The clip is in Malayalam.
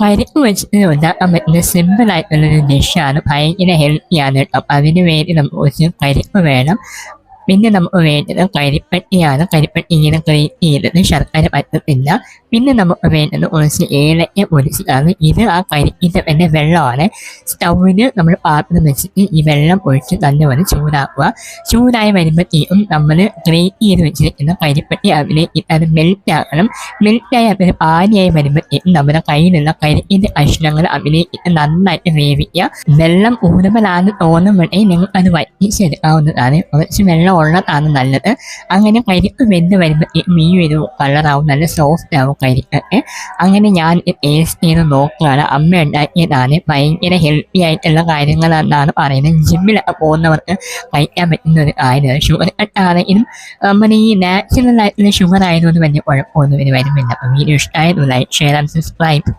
കരിക്ക് വെച്ചിട്ട് ഉണ്ടാക്കാൻ പറ്റുന്ന സിമ്പിൾ ആയിട്ടുള്ളൊരു ഡിഷാണ് ഭയങ്കര ഹെൽത്തിയാണ് കേട്ടോ അതിന് വേണ്ടി നമുക്ക് കുറച്ച് കരിക്ക് വേണം പിന്നെ നമ്മൾ വേണ്ടത് കരിപ്പട്ടിയാണ് കരിപ്പട്ടി ഇങ്ങനെ ക്ലീൻ ചെയ്തത് ശർക്കര പറ്റത്തില്ല പിന്നെ നമുക്ക് വേണ്ടത് കുറച്ച് ഏലക്ക പൊടിച്ചതാണ് ഇത് ആ കരിക്കിന്റെ തന്നെ വെള്ളമാണ് സ്റ്റൗവിന് നമ്മൾ പാത്രം വെച്ചിട്ട് ഈ വെള്ളം ഒഴിച്ച് നല്ലപോലെ ചൂടാക്കുക ചൂടായി വരുമ്പോഴത്തേക്കും നമ്മൾ ഗ്രേറ്റ് ചെയ്ത് വെച്ചിരിക്കുന്ന കരിപ്പട്ടി അതിലേക്ക് അത് മെൽറ്റ് ആക്കണം മെൽറ്റായി അതിന് പാനിയായി വരുമ്പോഴത്തേക്കും നമ്മുടെ കയ്യിലുള്ള കരിക്കിന്റെ കഷ്ണങ്ങൾ അതിലേക്ക് നന്നായിട്ട് വേവിക്കുക വെള്ളം കൂടുതലാണ് തോന്നുമ്പോഴേ നിങ്ങൾക്ക് അത് വറ്റിച്ചെടുക്കാവുന്നതാണ് കുറച്ച് വെള്ളം ഉള്ളതാണ് നല്ലത്. അങ്ങനെ കരിക്ക് വെന്ത് വരുമ്പോൾ മീൻ ഒരു കളറാവും നല്ല സോഫ്റ്റ് ആവും കരിക്കൊക്കെ അങ്ങനെ ഞാൻ ടേസ്റ്റ് ചെയ്ത് നോക്കുകയാണ്. അമ്മ ഉണ്ടാക്കിയതാണ്. ഭയങ്കര ഹെൽത്തി ആയിട്ടുള്ള കാര്യങ്ങളെന്നാണ് പറയുന്നത്. ജിമ്മിലൊക്കെ പോകുന്നവർക്ക് കഴിക്കാൻ പറ്റുന്ന ഒരു കാര്യമാണ്. ഷുഗർ കട്ടാണെങ്കിലും നമ്മുടെ ഈ നാച്ചുറൽ ആയിട്ടുള്ള ഷുഗർ ആയതുകൊണ്ട് വലിയ കുഴപ്പമൊന്നും ഇനി വരുന്നില്ല. അപ്പം വീഡിയോ ഇഷ്ടമായിരുന്നു ലൈക്ക് ഷെയർ ആൻഡ് സബ്സ്ക്രൈബ്